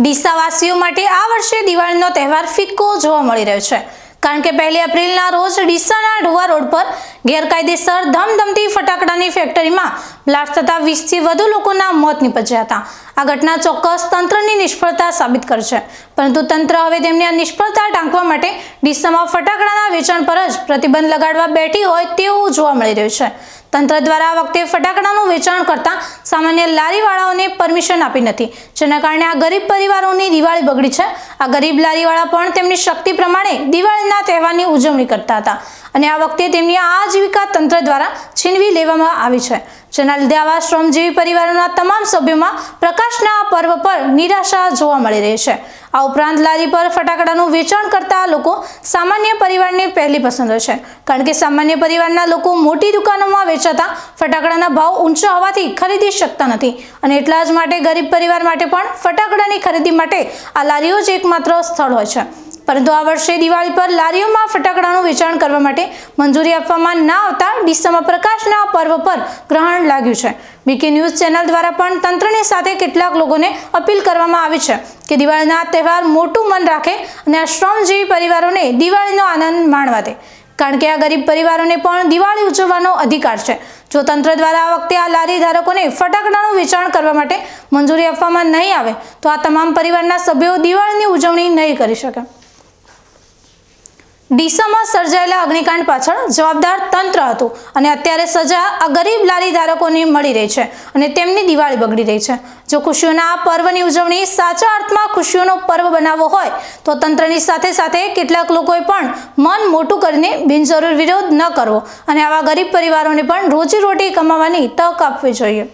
ડીસાવાસીઓ માટે આ વર્ષે દિવાળીનો તહેવાર ફિક્કો જોવા મળી રહ્યો છે. કારણ કે પહેલી એપ્રિલના રોજ ડીસાના ઢોવા રોડ પર ગેરકાયદેસર ધમધમતી ફટાકડાની ફેક્ટરીમાં બ્લાસ્ટ થતા વીસથી વધુ લોકોના મોત નીપજ્યા હતા. આ ઘટના ચોક્કસ તંત્રની નિષ્ફળતા સાબિત કરશે. પરંતુ તંત્ર હવે તેમની આ નિષ્ફળતા ટાંકવા માટે ડીસામાં ફટાકડાના વેચાણ પર જ પ્રતિબંધ લગાડવા બેઠી હોય તેવું જોવા મળી રહ્યું છે. તંત્ર દ્વારા આ વખતે ફટાકડાનું વેચાણ કરતા સામાન્ય લારીવાળાઓને પરમિશન આપી નથી. જેના કારણે આ ગરીબ પરિવારોની દિવાળી બગડી છે. આ ગરીબ લારીવાળા પણ તેમની શક્તિ પ્રમાણે દિવાળીના તહેવારની ઉજવણી કરતા હતા. અને આ વખતે તેમની આજીવિકા તંત્ર દ્વારા છીનવી લેવામાં આવી છે. જેના લીધે આવા શ્રમજીવી પરિવારોના તમામ સભ્યોમાં પ્રકાશના પર્વ પર નિરાશા જોવા મળી રહી છે. આ ઉપરાંત લારી પર ફટાકડાનું વેચાણ કરતા લોકો સામાન્ય પરિવારની પહેલી પસંદ છે. કારણ કે સામાન્ય પરિવારના લોકો મોટી દુકાનોમાં વેચાતા ફટાકડાના ભાવ ઊંચા હોવાથી ખરીદી શકતા નથી. અને એટલા જ માટે ગરીબ પરિવાર માટે પણ ફટાકડાની ખરીદી માટે આ લારીઓ જ એકમાત્ર સ્થળ હોય છે. પરંતુ આ વર્ષે દિવાળી પર લારીઓમાં ફટાકડાનું વેચાણ કરવા માટે મંજૂરી આપવામાં ના આવતા ડીસામાં પ્રકાશના પર્વ પર ગ્રહણ લાગ્યું છે. બીકે ન્યૂઝ ચેનલ દ્વારા પણ તંત્રની સાથે કેટલાક લોકોને અપીલ કરવામાં આવી છે કે દિવાળીના તહેવાર મોટું મન રાખે અને આ શ્રમજીવી પરિવારોને દિવાળીનો આનંદ માણવા દે. કારણ કે આ ગરીબ પરિવારોને પણ દિવાળી ઉજવવાનો અધિકાર છે. જો તંત્ર દ્વારા આ વખતે આ લારી ધારકોને ફટાકડાનું વેચાણ કરવા માટે મંજૂરી આપવામાં નહીં આવે, તો આ તમામ પરિવારના સભ્યો દિવાળીની ઉજવણી નહીં કરી શકે. ડીસામાં સર્જાયેલા અગ્નિકાંડ પાછળ જવાબદાર તંત્ર હતું અને અત્યારે સજા આ ગરીબ લારી ધારકોને મળી રહી છે અને તેમની દિવાળી બગડી રહી છે. જો ખુશીઓના પર્વની ઉજવણી સાચા અર્થમાં ખુશીઓનો પર્વ બનાવવો હોય, તો તંત્રની સાથે સાથે કેટલાક લોકોએ પણ મન મોટું કરીને બિનજરૂર વિરોધ ન કરવો અને આવા ગરીબ પરિવારોને પણ રોજીરોટી કમાવાની તક આપવી જોઈએ.